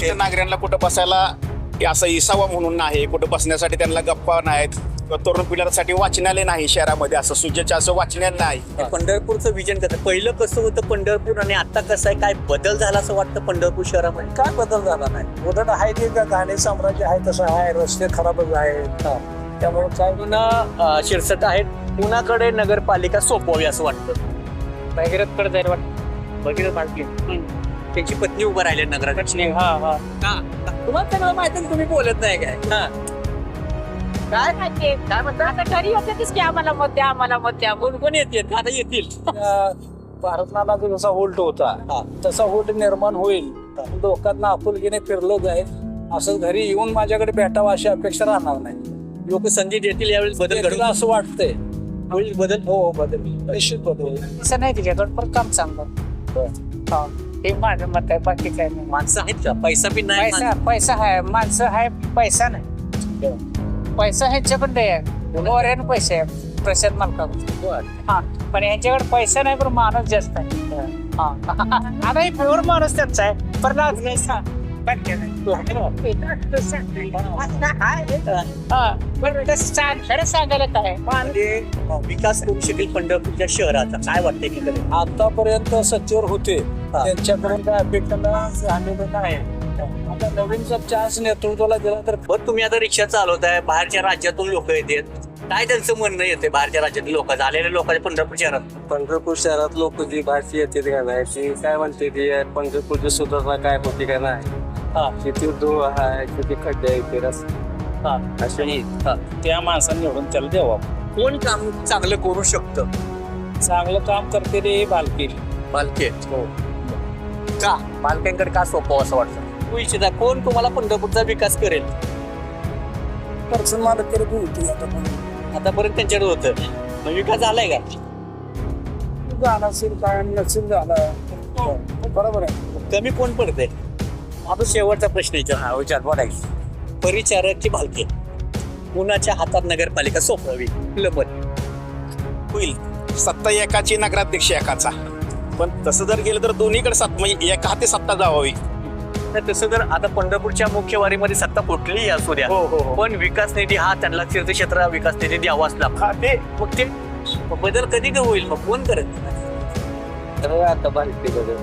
तिथे नागरिकांना कुठं बसायला हे असं इसावा म्हणून नाही कुठं बसण्यासाठी त्यांना गप्पा नाहीत तरुण पिढ्यांसाठी वाचनालय नाही शहरामध्ये असं सुजेचं असं वाचनालय नाही. पंढरपूरचं विजन कसं? पहिलं कसं होतं पंढरपूर आणि आता कसं आहे? काय बदल झाला असं वाटतं पंढरपूर शहरामध्ये? काय बदल झाला नाही. उलट आहे ते का गाणे साम्राज्य आहे तसं आहे रस्ते खराबच आहे त्यामुळे काय? पुन्हा शिरसट आहेत. पुण्याकडे नगरपालिका सोपवावी असं वाटतं. भगीरथकडे जायला वाटतं. भगीरथ मालकी. त्यांची पत्नी उभं राहिले नगराध्यक्ष हा हा. का? तुम्हाला सगळं माहिती आहे, तुम्ही बोलत नाही काय? हा. काय माहिती? काय आता घरी की आम्हाला मत द्या आम्हाला मत द्या. कोण कोण येतील? आता येतील. भारतनाला जसा होल्ट होता तसा होल्ट निर्माण होईल. लोकांना आपुलकीने फिरलं जाईल. असं घरी येऊन माझ्याकडे भेटावं अशी अपेक्षा राहणार नाही. लोक संधी देतील यावेळेस बदल घडून असं वाटतंय. होईल बदल? हो हो बदल. निश्चित बदल. असं नाही तिच्याकडे पण काम चांगलं. हा. हे माझं मत आहे बाकी काय नाही. माणसं आहेत का? पैसा बी नाही पैसा पैसा आहे माणसं आहे पैसा नाही. पैसा ह्यांच्याकडे आहे मोऱ्यानं पैसे आहे प्रसाद मालकाकडे हा पण ह्यांच्याकडे पैसा नाही पण माणूस जास्त आहे. हा. आता हे प्युअर माणूस त्यांचा आहे. पण आज नाही हा, सांगायला काय? म्हणजे विकास करू शकेल पंढरपूरच्या शहराचा. काय वाटतं एकीकडे आतापर्यंत सचिवर होते. त्यांच्याकडून काय अपेक्षा झालेलं नाही. आता नवीनचा चान्स नेतृत्वाला दिला तर बरं तुम्ही आता रिक्षा चालवताय बाहेरच्या राज्यातून लोक येतात काय त्यांचं म्हणणं येते बाहेरच्या राज्यातील लोकांचं आलेल्या लोकांच्या पंढरपूर शहरात. पंढरपूर शहरात लोक जी बाहेरची येते का नाही ती काय म्हणते ती? पंढरपूरची सुधारणा काय होती का नाही? हा. किती धूळ आहे किती खड्डे आहे ते रस्ते. हा. असे हा. त्या माणसाने निवडून त्याला द्यावा. कोण काम चांगलं करू शकतं? चांगलं काम करते रे बालकी. बालके. का? बालकांकडे का सोपं असं वाटतं? तू इच्छिता कोण तुम्हाला पंढरपूरचा विकास करेल? पर्सन मला करत होती आता पण. आतापर्यंत त्यांच्याकडे होतं. मग विकास झालाय का? झाला असेल काय नसेल झाला. बरोबर आहे. कमी कोण पडते आता शेवटचा प्रश्न विचार विचार बोलायचं. परिचारक की भालके. कुणाच्या हातात नगरपालिका सोपवावी? मत होईल. सत्ता एकाची नगराध्यक्ष एकाचा. पण तसं जर गेलं तर दोन्हीकडे सत्ता म्हणजे एका हाती सत्ता जावावी. तर तसं जर आता पंढरपूरच्या मुख्य वारीमध्ये सत्ता कुठलीही असू द्या हो हो हो. पण विकास निधी हा त्यांना तीर्थक्षेत्र विकास निधी द्यावाच लागतो. हा, ते मग ते बदल कधी का होईल? मग कोण करत? तर आता बाहेरची बदल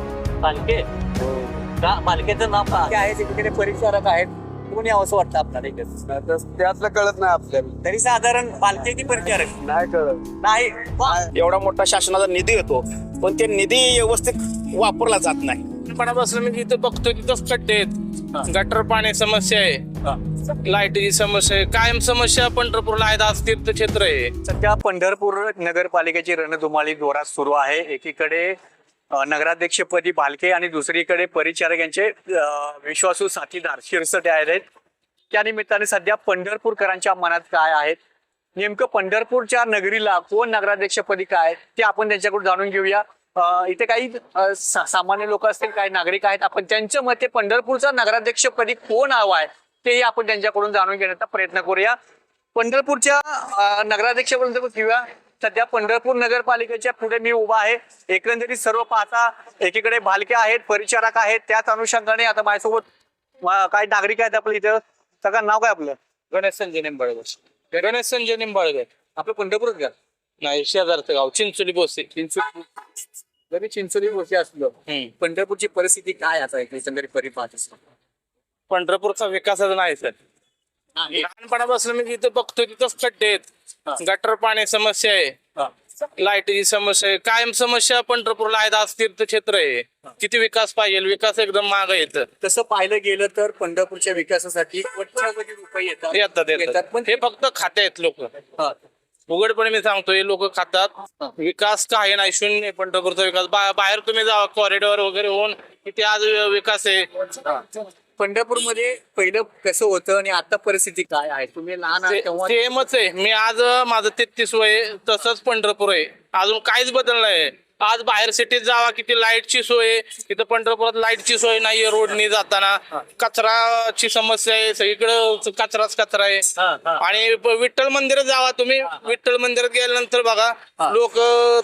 का नाव काय? आहे तिकडे परिचारक आहेत. कोण यावं असं वाटतं आपल्याला त्यातलं कळत नाही आपल्याला. तरी साधारण पालखे की परिचारक? नाही कळत. नाही. वा. एवढा मोठा शासनाचा निधी येतो पण ते निधी व्यवस्थित वापरला जात नाही. लहानपणापासून मी जिथं बघतोय तिथंच खड्डे आहेत. गटर पाणी समस्या आहे. लाईटीची समस्या आहे. कायम समस्या पंढरपूरला आहेत आज तीर्थक्षेत्र आहे. सध्या पंढरपूर नगरपालिकेची रणधुमाळी जोरात सुरू आहे. एकीकडे नगराध्यक्षपदी भालके आणि दुसरीकडे परिचारक यांचे विश्वासू साथीदार शिरसटे आहेत. त्या निमित्ताने सध्या पंढरपूरकरांच्या मनात काय आहेत? नेमकं पंढरपूरच्या नगरीला कोण नगराध्यक्षपदी काय ते आपण त्यांच्याकडून जाणून घेऊया. इथे काही सा- सामान्य लोक असतील काही नागरिक आहेत. आपण त्यांच्या मते पंढरपूरचा नगराध्यक्षपदी कोण हवा आहे? तेही आपण त्यांच्याकडून जाणून घेण्याचा प्रयत्न करूया. पंढरपूरच्या नगराध्यक्षपर्यंत घेऊया. सध्या पंढरपूर नगरपालिकेच्या पुढे मी उभा आहे. एकंदरीत सर्व पाहता एकीकडे भालके आहेत परिचारक आहेत. त्याच अनुषंगाने आता माझ्यासोबत काही नागरिक आहेत आपलं इथं. सगळं नाव काय आपलं? गणेश संजय निंबाळकर. गणेश संजय निंबाळकर. आपलं पंढरपूरच का? नाही शेजारचं गाव चिंचोली बोसे. चिंचोली जरी चिंचोली गोष्टी असलो पंढरपूरची परिस्थिती काय आता एकंदरीत परी पाहत असतो पंढरपूरचा विकासच नाही सर. लहानपणापासून मी जिथं बघतोय तिथंच खड्डे आहेत. गटर पाणी समस्या आहे. लाईटीची समस्या आहे. कायम समस्या पंढरपूरला आहेत आज तीर्थक्षेत्र आहे. किती विकास पाहिजे? विकास एकदम माग येत. तसं पाहिलं गेलं तर पंढरपूरच्या विकासासाठी रुपये येतात. येतात येतात. पण हे फक्त खाते आहेत लोक. उघडपणे मी सांगतो हे लोक खातात. विकास काही नाही. शून्य पंढरपूरचा विकास. बाहेर तुम्ही जावा कॉरिडॉर वगैरे होऊन किती आज विकास आहे. पंढरपूरमध्ये पहिलं कसं होतं आणि आता परिस्थिती काय आहे? तुम्ही लहान आहात तेव्हा सेमच आहे. मी आज माझं तेहतीस वय आहे, तसंच पंढरपूर आहे. अजून काहीच बदल नाही आज बाहेर सिटीत जावा किती लाईटची सोय आहे. तिथं पंढरपुरात लाईटची सोय नाहीये रोडनी जाताना. कचराची समस्या आहे सगळीकडे कचराच कचरा आहे. आणि प- विठ्ठल मंदिरात जावा तुम्ही. विठ्ठल मंदिरात गेल्यानंतर बघा लोक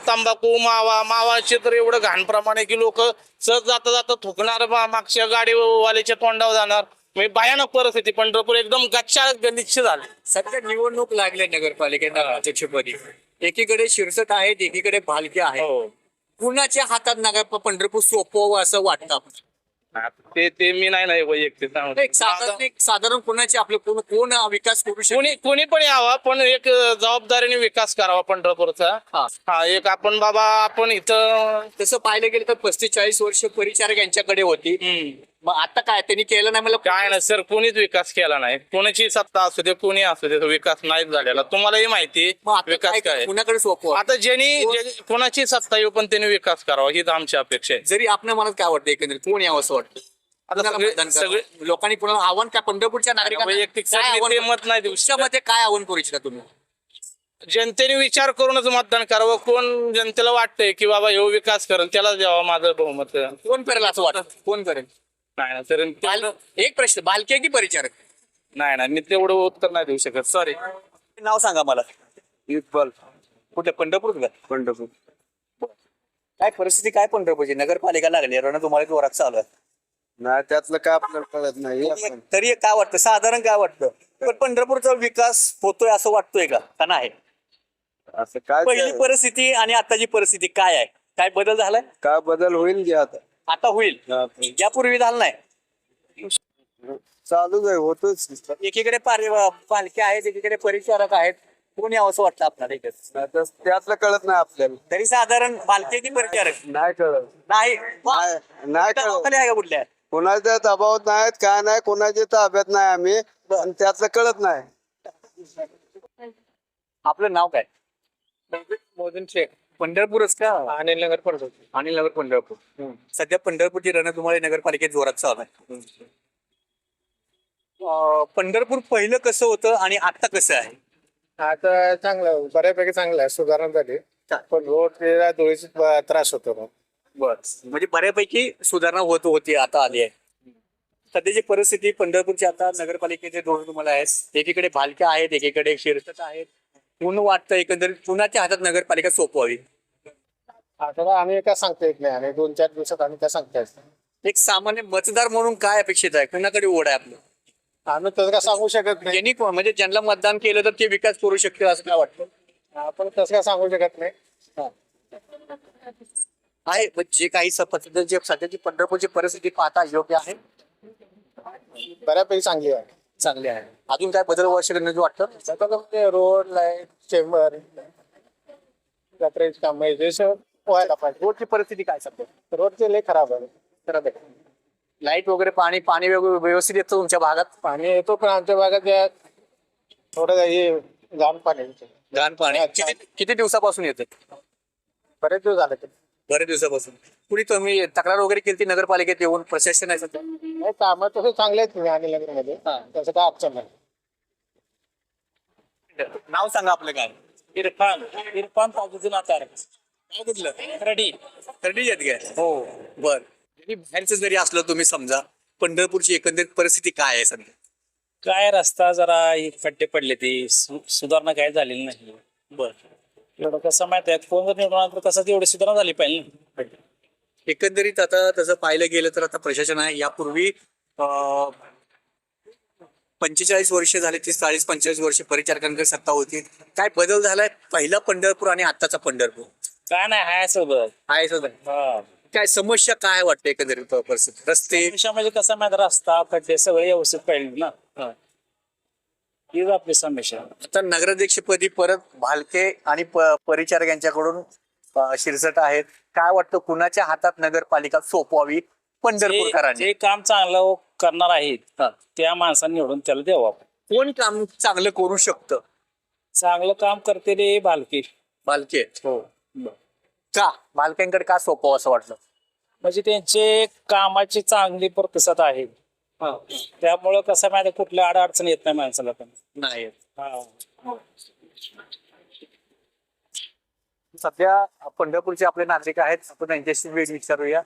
तंबाखू मावा मावाचे तर एवढं घाण प्रमाण आहे की लोक सहज जाता जाता थुकणार बा- मागच्या गाडीवाल्याच्या तोंडावर जाणार. म्हणजे भयानक परिस्थिती. पंढरपूर एकदम गच्चा गलिच्छ झाले. सध्या निवडणूक लागली नगरपालिकेत अध्यक्षपदी. एकीकडे शिरसट आहेत एकीकडे भालके आहे कुणाच्या हातात नगर पंढरपूर सोपवावं असं वाटतं आपण? ते ते मी नाही नाही वैयक्तिक. एक साधारण एक साधारण कोणाचे आपले कोण कोण विकास करू शकतो कोणी कोणी पण यावा पण एक जबाबदारीने विकास करावा पंढरपूरचा हा. हा एक आपण बाबा आपण इथं तसं पाहिलं गेलं तर पस्तीस चाळीस वर्ष परिचारक यांच्याकडे होती मग आता काय? त्यांनी केलं नाही मला काय नाही सर कोणीच विकास केला नाही. कोणाची सत्ता असू दे कोणी असू दे तो विकास नाहीच झालेला. तुम्हालाही माहिती मग आता विकास काय काय कुणाकडे सोपवा आता ज्यांनी कोणाची सत्ता येऊ पण त्यांनी विकास करावा हीच आमची अपेक्षा आहे. जरी आपल्या मनात काय वाटतं एकंदरीत? कोण यावं असं वाटतं आता कुणाला सगळे- मतदान करावं? सगळे- लोकांनी कुणाला आव्हान काय? पंढरपूरच्या नागरिकांना वैयक्तिक काय आव्हान ते करू- मत नाही देऊ शकत. तुमच्यामध्ये काय आव्हान करू इच्छिता तुम्ही? जनतेने विचार करूनच मतदान करावं. कोण जनतेला वाटतंय की बाबा ह्यो विकास करेल त्याला द्यावा माझं बहुमत. कोण करेल असं वाटतं? कोण करेल? नाही ना बाल- एक प्रश्न बालके की परिचारक? नाही ना मी तेवढं उत्तर नाही देऊ शकत सॉरी नाव सांगा मला. इक्बाल कुठे पंढरपूर का? पंढरपूर. काय परिस्थिती काय पंढरपूरची? नगरपालिका लागली रण तुम्हाला जोरात चालू आहे? नाही त्यातलं काय आपल्याला कळत नाही. तरी काय वाटतं? साधारण काय वाटतं? पण पंढरपूरचा विकास होतोय असं वाटतोय का? का नाही? असं काय पहिली परिस्थिती आणि आताची परिस्थिती काय आहे? काय बदल झालाय? काय बदल होईल की आता? आता होईल. यापूर्वी झालं नाही. चालूच आहे होतच. एकीकडे पारे- पालखी आहेत एकीकडे परिचारक आहेत. कोण यावं असं वाटतं आपल्याला त्यातलं कळत नाही आपल्याला. तरी साधारण पालखी की परिचारक? नाही कळत. नाही. नाही कळत. आहे का कुठल्या कोणाच्या दबावात नाहीत काय नाही कोणाच्या ताब्यात नाही आम्ही. आणि त्यातलं कळत नाही. आपलं नाव काय? मोदन शेख. पंढरपूरच का? अनिल नगर पडतो अनिल नगर पंढरपूर. सध्या पंढरपूरची रणधुमाळी नगरपालिकेत जोरात चालू आहे. अं, पंढरपूर पहिलं कसं होतं आणि आता कसं आहे? आता चांगलं बऱ्यापैकी चांगलं आहे. सुधारणा झाली. पण रोड धुळीचा त्रास होतो मग. बर. म्हणजे बऱ्यापैकी सुधारणा होत होती आता आली आहे. सध्याची परिस्थिती पंढरपूरची आता नगरपालिकेचे धोरण तुम्हाला आहे एकीकडे भालक्या आहेत एकीकडे शिरसट आहेत. कोण वाटतं एकंदरीत कुणाच्या हातात नगरपालिका सोपवावी? काय आम्ही काय सांगता येत नाही. आणि दोन चार दिवसात आम्ही काय सांगता येत नाही. एक सामान्य मतदार म्हणून काय अपेक्षित आहे? कुणाकडे ओढ आहे आपलं? आम्ही तसं काय सांगू शकत नाही. ज्यांनी म्हणजे ज्यांना मतदान केलं तर ते विकास करू शकतील असं काय वाटतं? आपण तसं काय सांगू शकत नाही. आहे पण जे काही स- पद्धत- जे सध्याची पंढरपूरची परिस्थिती पाहता योग्य आहे? बऱ्यापैकी चांगली आहे. चांगली आहे. अजून काय बदल वर्ष करण्याचं वाटतं? म्हणजे रोड लाइट चेंबर जत्रेचे काम हे सगळं व्हायला पाहिजे. रोडची परिस्थिती काय सध्या? रोडचे लय खराब आहे. खरं आहे. लाइट वगैरे पाणी पाणी वगैरे व्यवस्थित येतं तुमच्या भागात? पाणी येतो पण आमच्या भागात या थोडं हे घाण पाणी. घाण पाणी. किती किती दिवसापासून येतं? बरेच दिवस झाले ते. बरेच दिवसापासून. कुणी तुम्ही तक्रार वगैरे केली नगरपालिकेत येऊन प्रशासन आहे सध्या? नाही काम तसं चांगले आहेत अनिल नगरमध्ये तसं काय अडचण नाही. नाव सांगा आपलं काय? इरफान. इरफान ताजुद्दीन आचार नाव कुठलं? रेडी. थर्टी येत काय? हो. बर. जरी बाहेरचं जरी असलं तुम्ही समजा पंढरपूरची एकंदरीत परिस्थिती काय आहे सध्या? काय रस्ता जरा हे खड्डे पडले ते. सु- सुधारणा काय झालेली नाही. बर. एवढं कसं माहीत आहे कोण जर आलं तर कसं तेवढी सुधारणा झाली पाहिजे ना. एकंदरीत आता तसं पाहिलं गेलं तर आता प्रशासन आहे. यापूर्वी पंचेचाळीस वर्ष झाले ती चाळीस पंचेचाळीस वर्ष परिचारकांकडे सत्ता होती. काय बदल झालाय? पहिला पंढरपूर आणि आताचा पंढरपूर. काय नाही हाय सोबत. सध्या हा. काय समस्या काय वाटते एकंदरीत परिस्थिती? रस्ते? म्हणजे कसं माहीत रस्ता खड्डे सगळे व्यवस्थित पाहिजे ना. हीच आपली समस्या आता नगराध्यक्षपदी परत भालके आणि प- परिचारक यांच्याकडून अं, शिरसट आहेत. काय वाटतं कुणाच्या हातात नगरपालिका सोपवावी? जे पंढरपूरकरांनी. जे काम चांगलं करणार आहेत. त्या माणसांनी निवडून त्याला द्यावं आपण. कोण काम चांगलं करू शकतं? चांगलं काम करते रे बालकी भालके. हो. का? भालक्यांकडे का सोपवावं असं वाटलं? म्हणजे त्यांचे कामाची चांगली प्रतिसाद आहे त्यामुळं कसं माहिती कुठल्या अडचण येत नाही माणसाला पण. नाही हा. सध्या पंढरपूरचे आपले नागरिक आहेत आपण त्यांच्याशी वेळ विचारूया.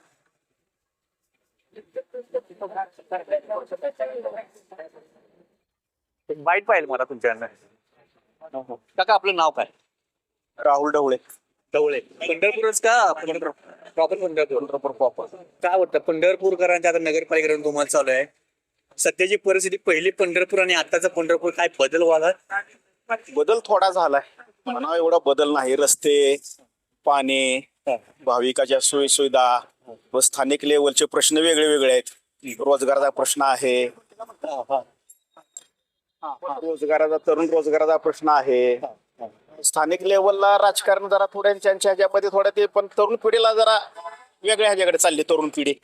एक बाईट पाहिजे मला तुमच्याकडनं. काका आपलं नाव काय? राहुल ढवळे ढवळे पंढरपूरच का? प्रॉपर पंढरपूर. प्रॉपर प्रॉपर काय वाटतं पंढरपूरकरांच्या आता नगरपालिकेकडून तुम्हाला चालू आहे? सध्याची परिस्थिती पहिली पंढरपूर आणि आताचा पंढरपूर काय बदल व्हावा बदल थोडा झालाय. म्हणा एवढा बदल नाही. रस्ते पाणी भाविकाच्या सोयी सुविधा व स्थानिक लेवलचे प्रश्न वेगळे वेगळे आहेत. रोजगाराचा प्रश्न आहे. रोजगाराचा तरुण रोजगाराचा प्रश्न आहे. स्थानिक लेवलला राजकारण जरा थोड्या त्यांच्या ह्याच्यामध्ये थोडं ते पण तरुण पिढीला जरा वेगळ्या ह्याच्याकडे चालली तरुण पिढी.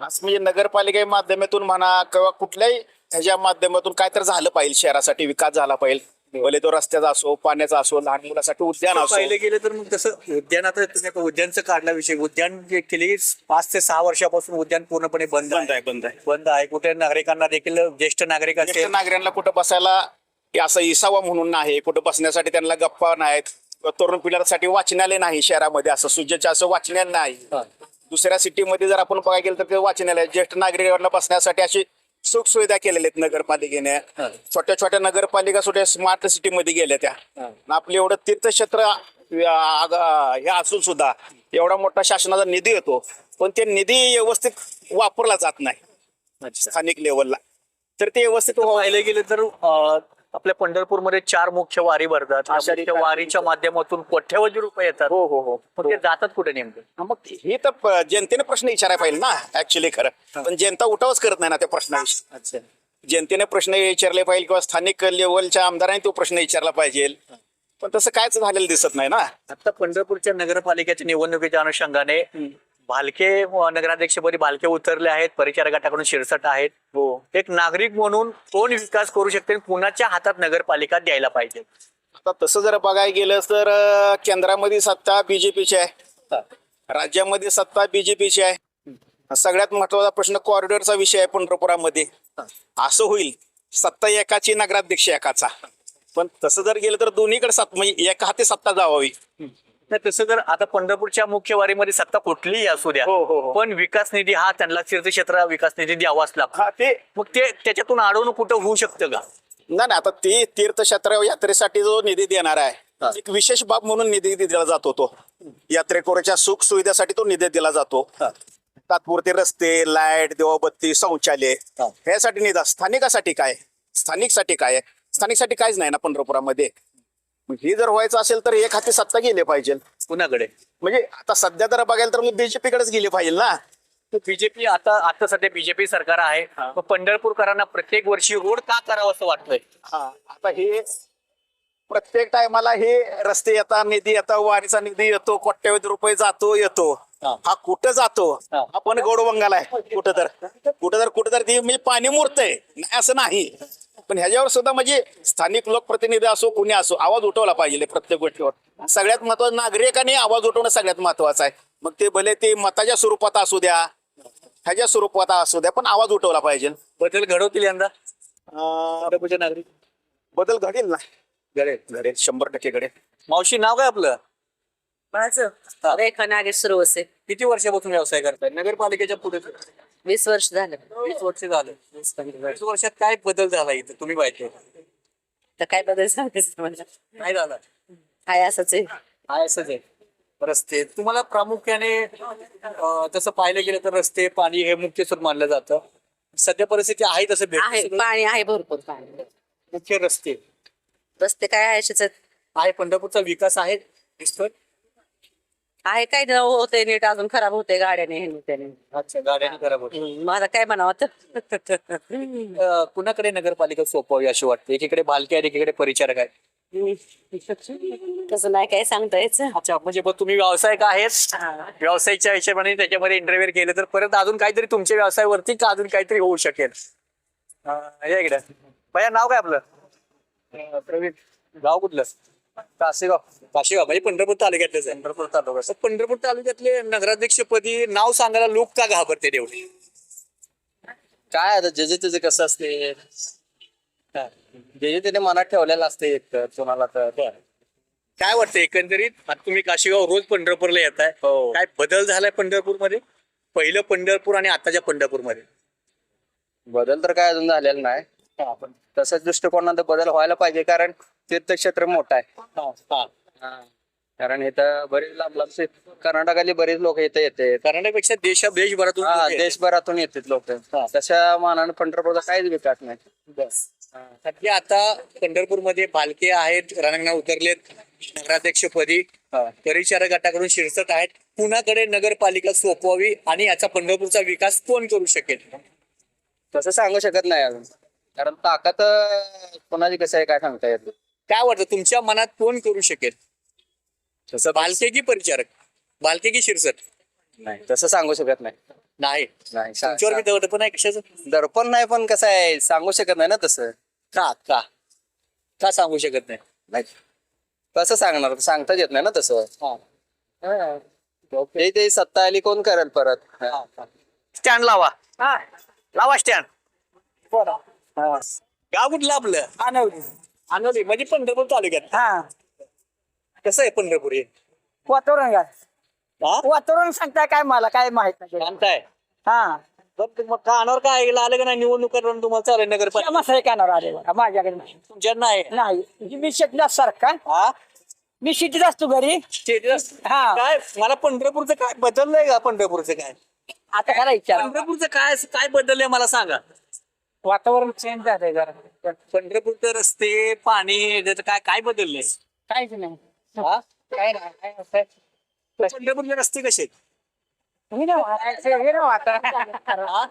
असं म्हणजे नगरपालिके माध्यमातून म्हणा किंवा कुठल्याही ह्याच्या माध्यमातून काय तर झालं पाहिजे शहरासाठी विकास झाला पाहिजे. भले तो रस्त्याचा असो पाण्याचा असो लहान मुलासाठी उद्यान असो. पाहिलं गेलं तर मग तसं उद्यानात तुम्ही आता उद्यानचं काढला विषय उद्यान केली पाच ते सहा वर्षापासून उद्यान पूर्णपणे बंद बंद आहे बंद आहे. बंद आहे. कुठे नागरिकांना देखील ज्येष्ठ नागरिक ज्येष्ठ असेल. नागरिकांना कुठं बसायला असं इसावा म्हणून नाही. कुठं बसण्यासाठी त्यांना गप्पा नाहीत. तरुण पिढ्यांसाठी वाचनालय नाही शहरामध्ये असं सुज्याचं असं वाचनालय नाही. दुसऱ्या सिटीमध्ये जर आपण बघायला गेलं तर ते वाचनालय ज्येष्ठ नागरिकांना बसण्यासाठी अशी सुख सुविधा केलेल्या आहेत नगरपालिकेने. छोट्या छोट्या नगरपालिका छोट्या स्मार्ट सिटीमध्ये गेल्या त्या. आपलं एवढं तीर्थक्षेत्र हे असून सुद्धा एवढा मोठा शासनाचा निधी येतो पण ते निधी व्यवस्थित वापरला जात नाही. स्थानिक लेवलला तर ते व्यवस्थित व्हावं. पाहिलं गेलं तर आपल्या पंढरपूरमध्ये चार मुख्य वारी भरतात. त्या आषाढी वारीच्या माध्यमातून कोट्यवधी रुपये येतात. हो हो हो. मग ते जातात कुठे नेमकं? हा, मग हे तर प- जनतेने प्रश्न विचारायला पाहिजे ना ऍक्च्युली खरं. पण जनता उठावच करत नाही ना त्या प्रश्नाविषयी. अच्छा. जनतेने प्रश्न विचारले पाहिजे किंवा स्थानिक लेवलच्या आमदारांनी तो प्रश्न विचारला पाहिजे. पण तसं कायच झालेलं दिसत नाही ना. आता पंढरपूरच्या नगरपालिकेच्या निवडणुकीच्या अनुषंगाने भालके नगराध्यक्षपदी भालके उतरले आहेत परिचार गटाकडून शिरसट आहेत. हो. एक नागरिक म्हणून कोण विकास करू शकते कुणाच्या हातात नगरपालिका द्यायला पाहिजे? आता तसं जर बघायला गेलं तर अं, केंद्रामध्ये सत्ता बीजेपीची आहे. राज्यामध्ये सत्ता बीजेपीची आहे. सगळ्यात महत्त्वाचा प्रश्न कॉरिडॉरचा विषय आहे पंढरपुरामध्ये. असं होईल. सत्ता एकाची नगराध्यक्ष एकाचा. पण तसं जर गेलं तर दोन्हीकडे सत्ता म्हणजे एका हाती सत्ता जावावी. नाही तसं जर आता पंढरपूरच्या मुख्य वारीमध्ये सत्ता कुठलीही असू द्या हो, हो, हो. पण विकास निधी हा त्यांना तीर्थक्षेत्र विकास निधी द्यावाच लागतो. हा ते मग ते त्याच्यातून अडवणूक कुठं होऊ शकतं का? नाही नाही आता ते तीर्थक्षेत्र यात्रेसाठी जो निधी देणार आहे एक विशेष बाब म्हणून निधी दिला जातो तो. यात्रेकरूच्या सुख सुविधासाठी तो निधी दिला जातो. तात्पुरते रस्ते लाइट देवबत्ती शौचालय हा. ह्यासाठी निधी. स्थानिकासाठी काय? स्थानिकसाठी काय? स्थानिकसाठी काहीच नाही ना पंढरपुरामध्ये. मग हे जर व्हायचं असेल तर एक हाती सत्ता गेले पाहिजे. कुणाकडे? म्हणजे आता सध्या जर बघायला तर बीजेपी कडेच गेले पाहिजे ना. बीजेपी आता आता सध्या बीजेपी सरकार आहे. मग पंढरपूरकरांना प्रत्येक वर्षी रोड का करावं असं वाटतंय? हा आता हे प्रत्येक टायमाला हे रस्ते येतात निधी येतात वारीचा निधी येतो कोट्यवधी रुपये जातो येतो. हा. कुठं जातो? हा. आपण गौडबंगाला आहे कुठं तर. कुठं तर कुठं तर ती म्हणजे पाणी मुरतंय. नाही असं नाही. पण ह्याच्यावर सुद्धा म्हणजे स्थानिक लोकप्रतिनिधी असो कोणी असो आवाज उठवला पाहिजे प्रत्येक गोष्टीवर. सगळ्यात महत्वाचं नागरिकांनी आवाज उठवणं सगळ्यात महत्वाचं आहे. मग ते भले ते मताच्या स्वरूपात असू द्या ह्याच्या स्वरूपात असू द्या पण आवाज उठवला पाहिजे. बदल घडवतील यंदा? नागरिक. बदल घडेल ना. घडेल. घडेल शंभर टक्के घडेल. मावशी नाव काय आपलं? माझं रेखा नागेश्वर वसे किती वर्षापासून व्यवसाय करताय? नगरपालिकेच्या पुढे. वीस वर्ष झालं. वीस वर्ष झालं. वीस वर्षात काय बदल झाला इथं? तुम्ही पाहिजे. तर काय बदल सांगायचं नाही झाला. हाय असंच आहे. आहे असंच आहे. रस्ते. तुम्हाला प्रामुख्याने अं, तसं पाहिलं गेलं तर रस्ते पाणी हे मुख्य स्रोत मानलं जातं. सध्या परिस्थिती आहे तसं आहे. भेट पाणी आहे भरपूर पाणी. मुख्य रस्ते. रस्ते काय आहे. आहे. पंढरपूरचा विकास आहे. दिसतोय. आहे काय न होतंय नीट अजून खराब होतंय गाड्याने हे त्याने. अच्छा गाड्याने खराब होते. माझा काय म्हणावं अं, कुणाकडे नगरपालिका सोपवावी अशी वाटते? एकीकडे भालके आहे एकीकडे परिचारक आहे तसं नाही काय सांगता यायचं. अच्छा म्हणजे मग तुम्ही व्यावसायिक आहेत व्यवसायाच्या हिशोबाने त्याच्यामध्ये इंटरव्ह्यू केलं तर परत अजून काहीतरी तुमच्या व्यवसायावरती का अजून काहीतरी होऊ शकेल? अं, या इकडे. भैया नाव काय आपलं? प्रवीण. गाव कुठलं? कासेगाव. काशेगाव म्हणजे पंढरपूर तालुक्यातलेच आहे. पंढरपूर तालुका. पंढरपूर तालुक्यातले नगराध्यक्षपदी नाव सांगायला लोक का घाबरते एवढे काय आता जे जे त्याचे कसं असते? जे जे त्याने मनात ठेवलेलं असते एक तर कोणाला तर. काय वाटतं एकंदरीत? आता तुम्ही काशीगाव रोज पंढरपूरला येत आहे हो. काय बदल झालाय पंढरपूरमध्ये? पहिलं पंढरपूर आणि आताच्या पंढरपूरमध्ये. बदल तर काय अजून झालेला नाही. पण तसंच दृष्टिकोनात बदल व्हायला पाहिजे कारण तीर्थक्षेत्र मोठं आहे. हा. कारण इथं बरेच लांब लांबचे कर्नाटकातले बरेच लोक इथे येते. कर्नाटकपेक्षा देशा देशभरातून. देशभरातून येतात लोक. तशा मानाने पंढरपूरचा काहीच विकास नाही. सध्या आता पंढरपूरमध्ये भालके आहेत रणांगणात उतरलेत नगराध्यक्षपदी परिचारक गटाकडून शिरसट आहेत. पुण्याकडे नगरपालिका सोपवावी आणि याचा पंढरपूरचा विकास कोण करू शकेल? तसं सांगू शकत नाही अजून. कारण ताकद कोणाची कसं आहे काय सांगता येत. काय वाटतं तुमच्या मनात कोण करू शकेल? तसं भालके की परिचारक भालके की शिरसट. नाही तसं सांगू शकत नाही. नाही. नाही सा- तुमच्यावर मी आहे कशाचं? दडपण नाही पण कसं आहे सांगू शकत नाही ना तसं. का का? का सांगू शकत नाही? नाही. कसं सांगणार? सांगताच येत नाही ना तसं. ते ते सत्ता आली कोण करेल परत? हा. स्टँड लावा. लावा स्टँड गाव कुठलं आपलं? आणवली म्हणजे पंढरपूर तालुक्यात. हा. कसं आहे पंढरपूर हे? वातावरण काय? हा? वातावरण सांगताय काय मला? काय माहीत नाही. शांत आहे हा बरं, मग कानावर काय ऐकलं आलं का नाही? निवडणुका तुम्हाला चालू आहे नगरपालिका मसाले कानावर आले बघा. माझ्याकडे नाही. तुमच्या नाही? नाही. म्हणजे मी शेतला सारखा. हा? मी शेतीत असतो घरी. स्टेटस हा. काय? मला पंढरपूरचं काय? बदललंय का पंढरपूरचं काय? आता काय विचार. पंढरपूरचं काय काय बदललंय मला सांगा. वातावरण चेंज झालंय जरा. पंढरपूरचे रस्ते पाणी त्याचं काय काय बदललंय? काहीच नाही. हा? काय नाही काय असं- पंढरपूरचे रस्ते कसे आहेत? हे ना वाटायचं, हे ना वातावरण.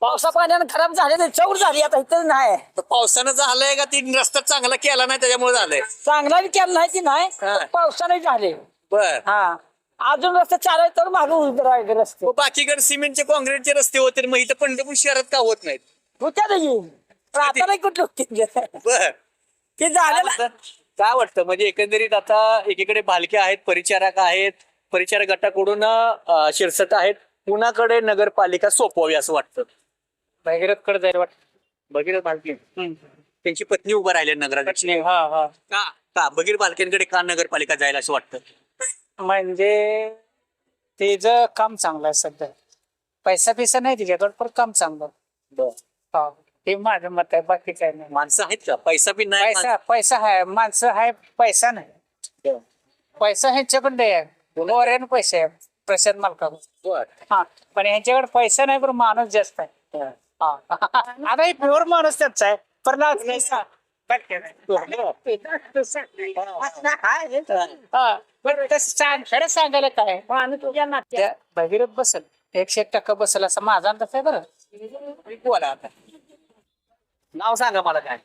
पावसा पाण्यानं खराब झाले तर चौर झाली आता इथं नाही. तर पावसानं झालंय का? ती रस्ता चांगला केला नाही त्याच्यामुळे झालंय. चांगला विचार नाही की नाही हा. पावसाने झाले. बर. हा. अजून रस्ते चालायचं तर मागे उभं राहिले रस्ते. मग बाकीकडे सिमेंटचे काँक्रीटचे रस्ते होते मग इथं पंढरपूर शहरात का होत नाहीत? होत्या नाही पण आता नाही कुठलं होते बर. ते झालं ना काय वाटतं? म्हणजे एकंदरीत आता एकीकडे भालके आहेत परिचारक आहेत परिचारक गटाकडून अं, शिरसट आहेत. पुण्याकडे नगरपालिका सोपवावी असं वाटतं? भगीरथकडे जायला वाटत. भगीरथ भालके त्यांची पत्नी उभं राहिले नगराध्यक्ष. हा हा. का? का? भगीर भालकेंकडे का नगरपालिका जायला असं वाटतं? म्हणजे तेच काम चांगलं आहे सध्या. पैसा पैसा नाही तिच्याकडे पण काम चांगलं हा ते माझं मत आहे बाकी काय नाही. माणसं आहेत का? पैसा बी नाही पैसा पैसा आहे माणसं आहे पैसा नाही. पैसा ह्यांच्याकडे आहे. पैसे आहे प्रशांत मालकाकडे. बर. हा पण ह्यांच्याकडे पैसा नाही पण माणूस जास्त आहे. हा. आता हे प्युअर माणूस त्याच आहे. पण ना पैसा. हा. बरं, तसं सांग खरं सांगायला काय? माणूस तुझ्या नात्या भगीरथ बसल एकशे एक टक्का बसल असं माझा अंदाज आहे बरं. बोला आता नाव सांगा मला काय?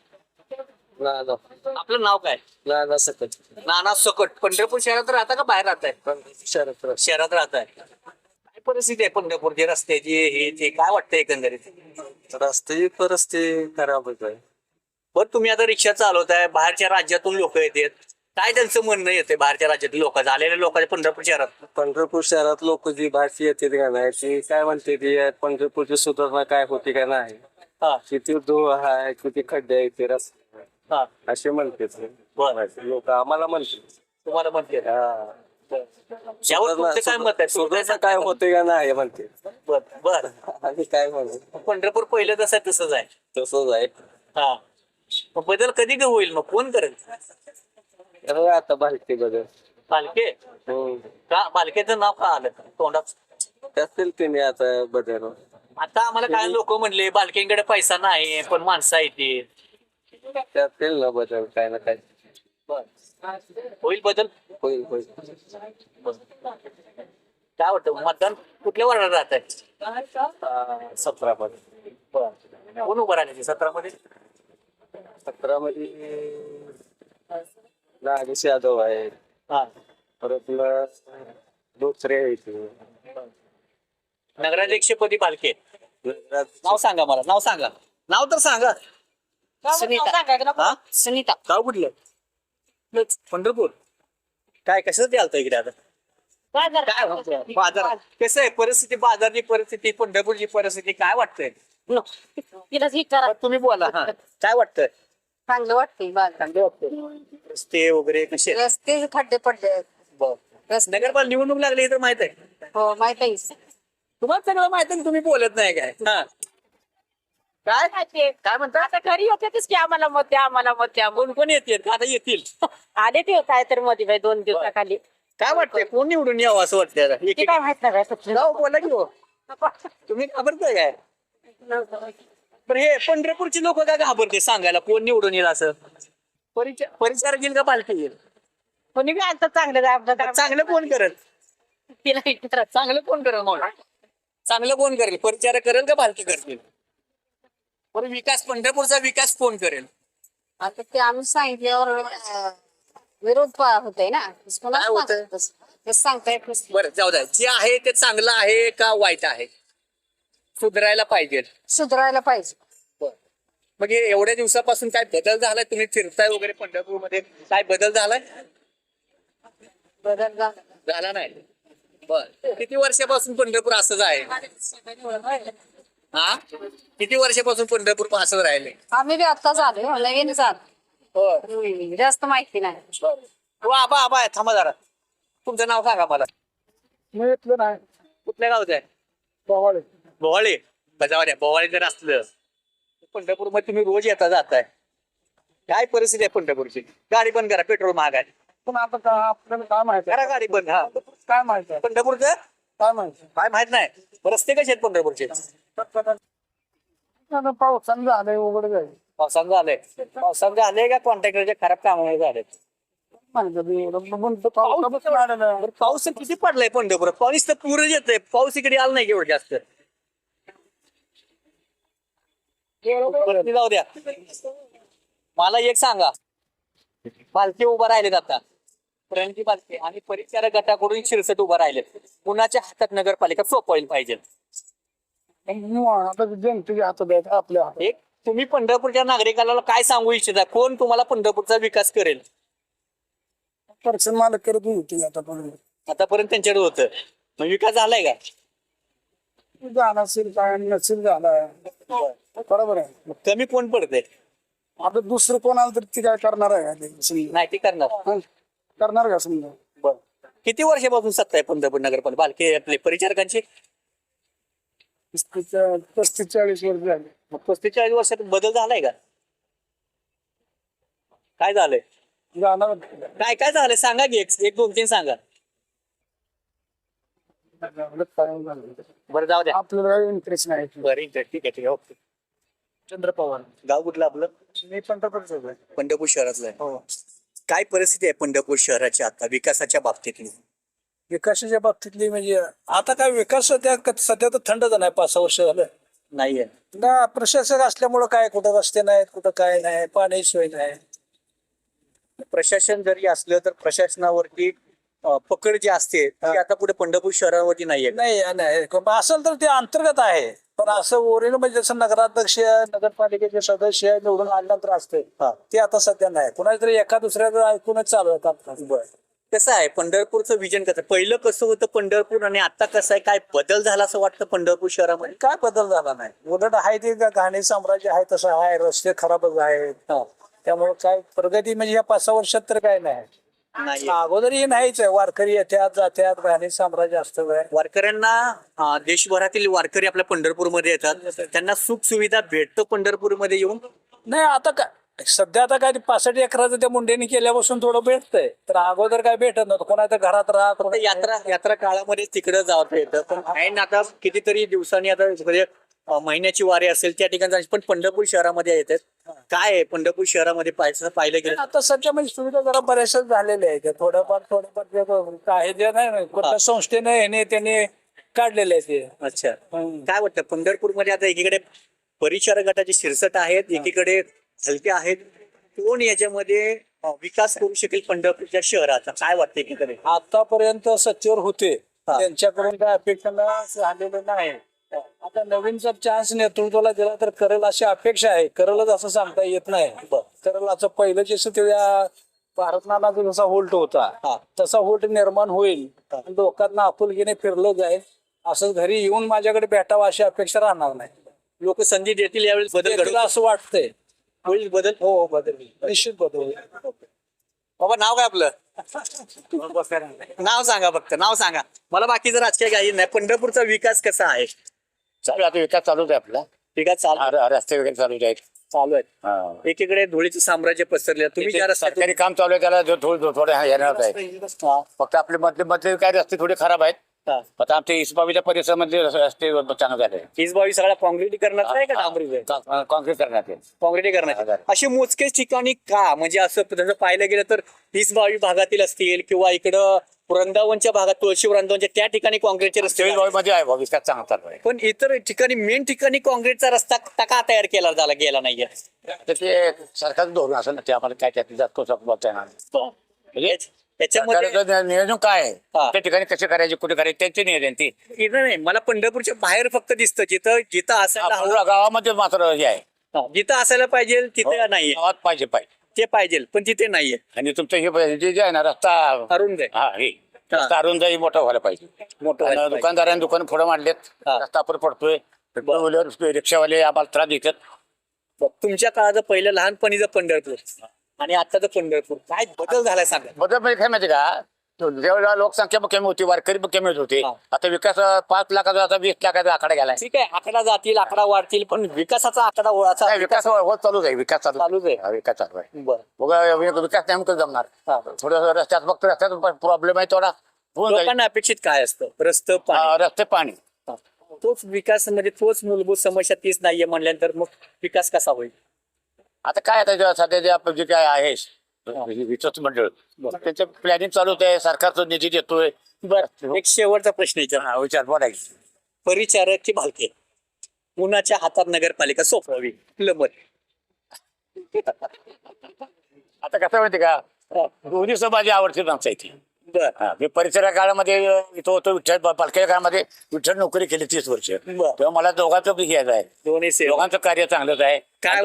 ना- ना. आपलं नाव काय? ना- ना सकट. नाना सकट. पंढरपूर शहरात राहता का बाहेर राहताय? राज. शहरात राहताय. काय परिस्थिती आहे पंढरपूरची? रस्त्याची हे ते काय वाटतं एकंदरीत? रस्त्याची परिस्थिती खराबच आहे. बरं तुम्ही आता रिक्षा चालवताय बाहेरच्या राज्यातून लोक येतात. काय त्यांचं म्हणणं येते बाहेरच्या राज्यातील लोकांचं आलेल्या लोकांच्या पंढरपूर शहरात. पंढरपूर शहरात लोक जी भाषी येते का नाही ती काय म्हणते ती पंढरपूरची सुधारणा काय होती का नाही? हा. किती धूळ आहे किती खड्डे आहेत ते रस्ते हा. असे म्हणते बरं. लोक आम्हाला म्हणते. तुम्हाला म्हणते? हा. यावर तुमचं काय मत आहे? काय सुधारणा काय होते का नाही म्हणते. बर बर. आम्ही काय म्हणू? पंढरपूर पहिलं तसं आहे, तसंच आहे. तसंच आहे. हा. मग बदल कधी होईल? मग कोण करेल? आता बदल बालके? हम्म. का? बालकेचं नाव का आलं? तोंडात त्यातील तिने आता बदल. आता आम्हाला काय लोक म्हणले बालकेंकडे पैसा नाही पण माणसं आहे ते. त्यातील ना बदल काय ना काय. होईल बदल? होईल होईल. काय वाटतं? मतदान कुठल्या वर्गात राहत आहे? सतरा मध्ये कोण उभं राहण्याचे सतरामध्ये? सतरा मध्ये नागेश यादव आहे. हा. परत दुसरे आहेत. नगराध्यक्षपदी गुजरात नाव सांगा मला नाव सांगा. नाव तर सांगा. हा? सुनीता. गाव कुठलं? पंढरपूर. काय कसं ते आलतं इकडे आता? काय? बाजार. कसं आहे? परिस्थिती बाजारची परिस्थिती पंढरपूरची परिस्थिती काय वाटतंय? तिला हे करा. तुम्ही बोला हा. काय वाटतंय? चांगलं वाटते बागा रस्ते वगैरे कसे आहेत? रस्ते खड्डे पडले बरं. रस्ते नगरपालिका निवडणूक लागली तर माहीत आहे. हो माहीत आहे. तुम्हाला सगळं माहीत आहे आणि तुम्ही बोलत नाही काय. हा. काय काय म्हणतात आता घरी होतेच की आम्हाला मत द्या आम्हाला मत द्या. कोण कोण येतील आता येतील. आले ते काय तर मध्ये बाई दोन दिवसाखाली. काय वाटतंय? कोण निवडून यावं असं वाटतंय आता? एक- ते एक- काय माहीत नाही बाई जाऊ बोला की हो. तुम्ही घाबरताय काय? पण हे पंढरपूरची लोक काय घाबरते सांगायला? कोण निवडून येईल असं? परिचार परिचार येईल का पालखी येईल कोणी बी आता चांगलं आपलं काय- चांगलं कोण करेल? तिला विचारा. चांगलं कोण करेल मग? चांगलं कोण करेल? परिचार करेल का पालखी करतील? बरं विकास पंढरपूरचा विकास कोण करेल? आता ते आम्ही सांगितल्यावर अं, विरोध पा- होतोय ना? कोणाला काय होतंय? सांगता येत नसतं. बरं जाऊ द्या. जे आहे ते चांगलं आहे का वाईट आहे? सुधारायला पाहिजे. सुधारायला पाहिजे. मग हे एवढ्या दिवसापासून काय बदल झालाय? तुम्ही फिरताय वगैरे पंढरपूरमध्ये काय बदल झालाय? बदल झाला. झाला नाही. बर. किती वर्षापासून पंढरपूर असंच आहे? हा? किती वर्षापासून पंढरपूर असंच राहिले? आम्ही बी आता झालोय हो, नवीन झालो जास्त माहिती नाही. हो आबा आबा आहे. थांबा जरा. तुमचं नाव सांगा मला. मी इथलं नाही. कुठल्या गावचं आहे. बोवाळे. बजावर आहे बोवाळे जर असलं पंढरपूरमध्ये तुम्ही रोज येता जाताय. काय परिस्थिती आहे पंढरपूरची? गाडी बंद करा पेट्रोल महाग आहे पण आता का आपल्याला काय माहिती? करा गाडी बंद हा. काय माहिती आहे? पंढरपूरचं? काय माहिती? काय माहीत नाही. रस्ते कसे आहेत पंढरपूरचे? आता पावसानं झालंय उघड जाईल पावसानं झालंय. पावसानं झालंय का कॉन्ट्रॅक्टरच्या खराब कामामुळे झाले माहिती आहे, एवढं बघून तर पावसापासून आलेलं. बरं पाऊस किती पडलाय पंढरपुरात? पाऊस तर पूर येतोय. पाऊस इकडे आला नाही एवढं जास्त. जाऊ द्या. मला एक सांगा. पालखी उभा राहिलेत आता. प्रणती पालखी आणि परिचारक गटाकडून शिरसट उभा राहिलेत. कुणाच्या हातात नगरपालिका सोपवायला पाहिजे? आता जनतेच्या हातात आहेत आपल्या एक तुम्ही पंढरपूरच्या नागरिकाला काय सांगू इच्छिता? कोण तुम्हाला पंढरपूरचा विकास करेल? पर्सन मालक करत होती आता आतापर्यंत त्यांच्याकडे होतं. मग विकास झालाय का? झाला असेल काय नसेल झाला. बरोबर आहे. मग कमी कोण पडतंय? आता दुसरं कोण आलं तर ती काय करणार आहे का ते? समजा. नाही ते करणार. हं? करणार का समजा? बरं. किती वर्षापासून सत्ता आहे पंढरपूर नगरपालिका बालके आपले परिचारकांची? पस्तीस पस्तीस चाळीस वर्ष झाले. मग पस्तीस चाळीस वर्षात बदल झालाय का? काय झालंय? जाणार. काय काय झालंय? सांगा की एक एक दोन तीन सांगा. बरं जाऊ द्या. आपल्याला काही इंटरेस्ट नाही. बरं इंटरेस्ट ठीक आहे ठीक आहे. ओके. चंद्र पवार. गाव कुठलं आपलं? मी पंढरपूरचं आहे. पंढरपूर शहरातलं आहे. हो. काय परिस्थिती आहे पंढरपूर शहराची आता विकासाच्या बाबतीतली? विकासाच्या बाबतीतली म्हणजे आता काय विकास सध्या सध्या तर थंडच नाही पाच सहा वर्ष झालं. नाहीये. ना प्रशासक असल्यामुळं काय कुठं रस्ते नाहीत कुठं काय नाही पाणी सोय नाही. प्रशासन जरी असलं तर प्रशासनावरती अं, पकड जी असते ती आता पुढे पंढरपूर शहरावरती नाहीये. नाही नाही. असेल तर ते अंतर्गत आहे. पण असं ओरिजिनल म्हणजे जसं नगराध्यक्ष नगरपालिकेचे सदस्य निवडून आल्यानंतर असते हा. ते आता सध्या नाही. कुणाच्या तरी एका दुसऱ्याचं ऐकूनच चालू आहे. कसं आहे पंढरपूरचं विजन कसं पहिलं कसं होतं पंढरपूर आणि आता कसं आहे? काय बदल झाला असं वाटतं पंढरपूर शहरामध्ये? काय बदल झाला नाही. उलट आहे ते घाणी साम्राज्य आहे तसं आहे. रस्ते खराबच आहेत. त्यामुळे काय प्रगती म्हणजे या पाच सहा वर्षात तर काय नाही. नाही. अगोदरही नाहीच आहे. वारकरी येत्यात जात्यात घाणी साम्राज्य असतं काय वारकऱ्यांना अं, देशभरातील वारकरी आपल्या पंढरपूरमध्ये येतात. त्यांना सुख सुविधा भेटतं पंढरपूरमध्ये येऊन? नाही आता काय सध्या आता काय ते पासष्ट एकराचं त्या मुंडेनी केल्यापासून थोडं भेटतंय. तर अगोदर काय भेटत नव्हतं. कोणाच्या घरात राहा फक्त कोणा- यात्रा यात्रा काळामध्ये तिकडे जावं येतं पण ऐन आता कितीतरी दिवसांनी आता म्हणजे महिन्याची वारी असेल त्या ठिकाणी. पण पंढरपूर शहरामध्ये येतात. काय आहे पंढरपूर शहरामध्ये पाहायचं पाहिलं गेलं? आता सध्या म्हणजे सुविधा जरा बऱ्याचशा झालेल्या आहेत. थोडंफार थोडंफार जे काय जे नाही कुठल्या संस्थेने ह्याने त्याने काढलेले आहे ते. अच्छा. काय वाटतं? पंढरपूरमध्ये आता एकीकडे परिचारक गटाचे शिरसट आहेत एकीकडे हलके आहेत. कोण याच्यामध्ये विकास करू शकेल पंढरपूरच्या शहराचा? काय वाटतं एकीकडे? आतापर्यंत सत्तेवर होते. त्यांच्याकडून काय अपेक्षा झालेलं नाही. आता नवीनचा चान्स नेतृत्वाला दिला तर करेल अशी अपेक्षा आहे. करेलच असं सांगता येत नाही. करेल असं पहिलं जसं त्या भारतनानाचा जसा होल्ट. होता तसा होल्ट निर्माण होईल. लोकांना आपुलकीने फिरलं जाईल. असं घरी येऊन माझ्याकडे भेटावं अशी अपेक्षा राहणार नाही. लोक संधी देतील यावेळी बदल घडवतील. असं वाटतंय. होईल बदल? हो हो बदल निश्चित बदल होईल. बाबा नाव काय आपलं? नाव सांगा फक्त नाव सांगा. मला बाकीचं राजकीय काही नाही. पंढरपूरचा विकास कसा आहे? चालू आता विकास चालूच आहे आपला विकास चालू रस्ते वगैरे चालूच आहेत चालू आहे हा. एकीकडे धुळीचं साम्राज्य पसरले तुम्ही ज्या सरकारी काम चालू आहे त्याला जो- थोडं थोडं येणार आहे हा, फक्त आपले मधले मधले काय रस्ते थोडे खराब आहेत हा. आता आमच्या इस्बावीच्या परिसरामधले रस्ते चांगले झाले हीच बावी सगळ्या काँक्रिटीकरणाचं आहे का डांबरीचं आहे? का- काँक्रीट करण्यात येईल काँक्रिटीकरणाचे हा. अशी मोजकेच ठिकाणी का म्हणजे असं जसं पाहिलं गेलं तर हीच बावी भागातील असतील किंवा इकडं वृंदावनच्या भागात तुळशी वृंदावनच्या त्या ठिकाणी काँक्रीटचे रस्ते. मध्ये आहे विकास चांगला चालू आहे पण इतर ठिकाणी मेन ठिकाणी काँक्रीटचा रस्ता का- तयार केला झाला गेला नाहीये ते सरकारचं धोरण असं ना ते आम्हाला काय त्यात जास्त बोलता येणार नाही. म्हणजे त्याच्यामध्ये सरकारचं नियोजन काय आहे? हा. त्या ठिकाणी कसे करायचे कुठे करायचे त्यांचे नियोजन ते. इथं नाही मला पंढरपूरच्या बाहेर फक्त दिसतं जिथं जिथं असायला हवं. आपल्या गावामध्ये मात्र हे आहे. हा, जिथं असायला पाहिजे तिथे नाहीये. गावात पाहिजे पाहिजे. ते पाहिजे पण तिथे नाहीये. आणि तुमचं हे जे जे आहे ना रस्ता अरुण दे हा हे. रस्ता अरुंदही मोठा व्हायला पाहिजे. मोठं आणि पाहिजे. दुकानदारांनी दुकान पुढे मांडलेत हा. रस्ता आपण पडतोय. रिक्षावाले आम्हाला त्रास देतात. तुमच्या काळाचं पहिलं लहानपणीचं पंढरपूर. आणि आताचं पंढरपूर काय बदल झालाय सांगा. बदल म्हणजे काय माहिती का? तो जेव्हा लोकसंख्या पण कमी होती वारकरी पण कमी होत हा. आता विकास अं, पाच लाखाचा आता वीस लाखाचा आकडा गेलाय. ठीक आहे आकडा जातील आकडा वाढतील पण विकासाचा आकडा ओळाचा नाही, विकास होत चालूच आहे विकास चालू. चालूच आहे. हा, विकास चालू आहे. बरं. बघा वि- विकास नेमकं जमणार. हा. थोडं रस्त्यात फक्त रस्त्यात प्रॉब्लेम आहे थोडा. होऊन जाईल. लोकांना अपेक्षित काय असतं? रस्त पाणी. हा, रस्ते पाणी. तोच विकास म्हणजे तोच मूलभूत समस्या तीच नाहीये म्हणल्यानंतर मग विकास कसा होईल? आता काय आता जे सध्या जे आपलं जे काय आहे विकास मंडळ त्याचं प्लॅनिंग चालूच आहे सरकारचं निधी देतोय. बर एक शेवटचा प्रश्न विचार. विचार बोलायचं परिचारक की भालके. कुणाच्या हातात नगरपालिका सोपवावी? लमत. आता कसं माहिती का? दोन्ही समाजी आवडते आमच्या इथे मी परिसरा काळामध्ये इथं होतो विठ्ठल पालख्या काळामध्ये विठ्ठल नोकरी केली तीस वर्ष. तेव्हा मला दोघांचं घ्यायचं आहे. दोन्ही दोघांचं कार्य चांगलंच आहे. काय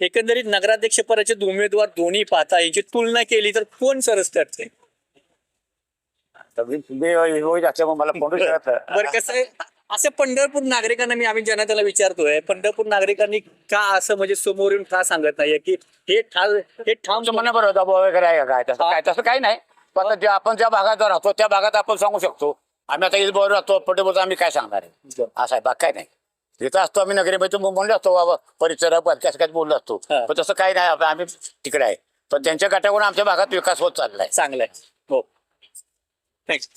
एकंदरीत नगराध्यक्ष पदाचे उमेदवार दोन्ही पाहता यांची तुलना केली तर कोण सरस ठरते बरं कसं आहे? असे पंढरपूर नागरिकांना मी आम्ही जनतेला विचारतोय पंढरपूर नागरिकांनी का असं म्हणजे समोर येऊन का सांगत नाहीये की हे ठाम हे ठाम म्हणणं बरोबर दबाव वगैरे आहे का काय? तसं काय तसं काही नाही. पण जे आपण ज्या भागात राहतो त्या भागात आपण सांगू शकतो. आम्ही आता इलबोर राहतो पटेबोलचं आम्ही काय सांगणार आहे? असं आहे बाग काय नाही. तिथं असतो आम्ही नगरीमध्ये तुम्ही म्हणलो असतो बाबा परिसर कसं काय बोललो असतो. हा. पण तसं काही नाही आता आम्ही तिकडे आहे. पण त्यांच्या गटाकडून आमच्या भागात विकास होत चाललाय. चांगलं आहे हो. थँक्स